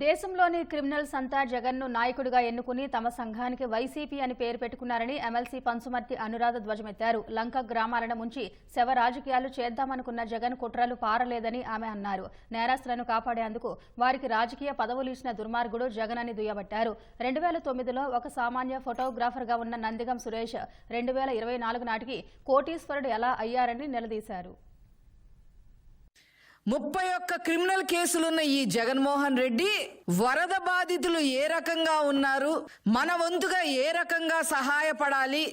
దేశంలోని క్రిమినల్స్ అంతా జగన్ను నాయకుడిగా ఎన్నుకుని తమ సంఘానికి వైసీపీ అని పేరు పెట్టుకున్నారని ఎమ్మెల్సీ పంచుమర్తి అనురాధ ధ్వజమెత్తారు. లంక గ్రామాలను ముంచి శవ రాజకీయాలు చేద్దామనుకున్న జగన్ కుట్రలు పారలేదని ఆమె అన్నారు. నేరస్తులను కాపాడేందుకు వారికి రాజకీయ పదవులు ఇచ్చిన దుర్మార్గుడు జగన్ అని దుయ్యబట్టారు. రెండు వేల తొమ్మిదిలో ఒక సామాన్య ఫోటోగ్రాఫర్గా ఉన్న నందిగం సురేష్ రెండు వేల ఇరవై నాలుగు నాటికి కోటీశ్వరుడు ఎలా అయ్యారని నిలదీశారు. ముప్పై ఒక్క క్రిమినల్ కేసులున్న ఈ జగన్మోహన్ రెడ్డి వరద బాధితులు ఏ రకంగా ఉన్నారు? మన వంతుగా ఏ రకంగా సహాయపడాలి?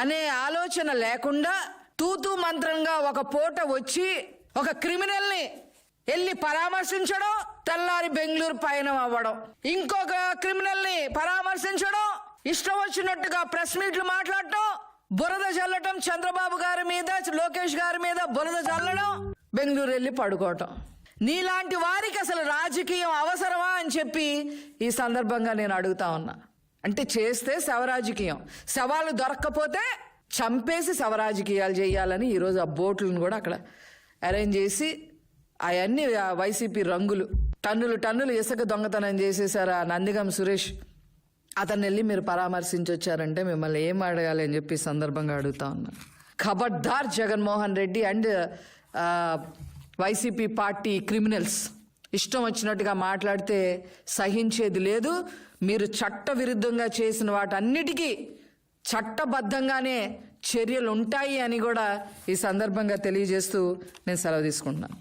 అనే ఆలోచన లేకుండా తూతూ మంత్రంగా ఒక పూట వచ్చి ఒక క్రిమినల్ని వెళ్ళి పరామర్శించడం తెల్లారి బెంగళూరు పయనం అవ్వడం. ఇంకొక క్రిమినల్ని పరామర్శించడం ఇష్టం వచ్చినట్టుగా ప్రెస్ మీట్లు మాట్లాడటం బురద చల్లటం చంద్రబాబు గారి మీద లోకేష్ గారి మీద బురద చల్లడం బెంగళూరు వెళ్ళి పడుకోవటం. నీలాంటి వారికి అసలు రాజకీయం అవసరమా అని చెప్పి ఈ సందర్భంగా నేను అడుగుతా ఉన్నా. అంటే చేస్తే శవరాజకీయం. శవాలు దొరక్కపోతే చంపేసి శవరాజకీయాలు చేయాలని ఈరోజు ఆ బోట్లను కూడా అక్కడ అరేంజ్ చేసి అవన్నీ వైసీపీ రంగులు టన్నులు టన్నులు ఇసుక దొంగతనం చేసేసారు ఆ నందిగం సురేష్. అతన్ని వెళ్ళి మీరు పరామర్శించి వచ్చారంటే మిమ్మల్ని ఏం అడగాలి అని చెప్పి సందర్భంగా అడుగుతా ఉన్నా. ఖబర్దార్ Jaganmohan Reddy and YCP party criminals ఇష్టం వచ్చినట్టుగా మాట్లాడితే సహించేది లేదు. మీరు చట్ట విరుద్ధంగా చేసిన వాటన్నిటికీ చట్టబద్ధంగానే చర్యలు ఉంటాయి అని కూడా ఈ సందర్భంగా తెలియజేస్తూ నేను సెలవు తీసుకుంటున్నాను.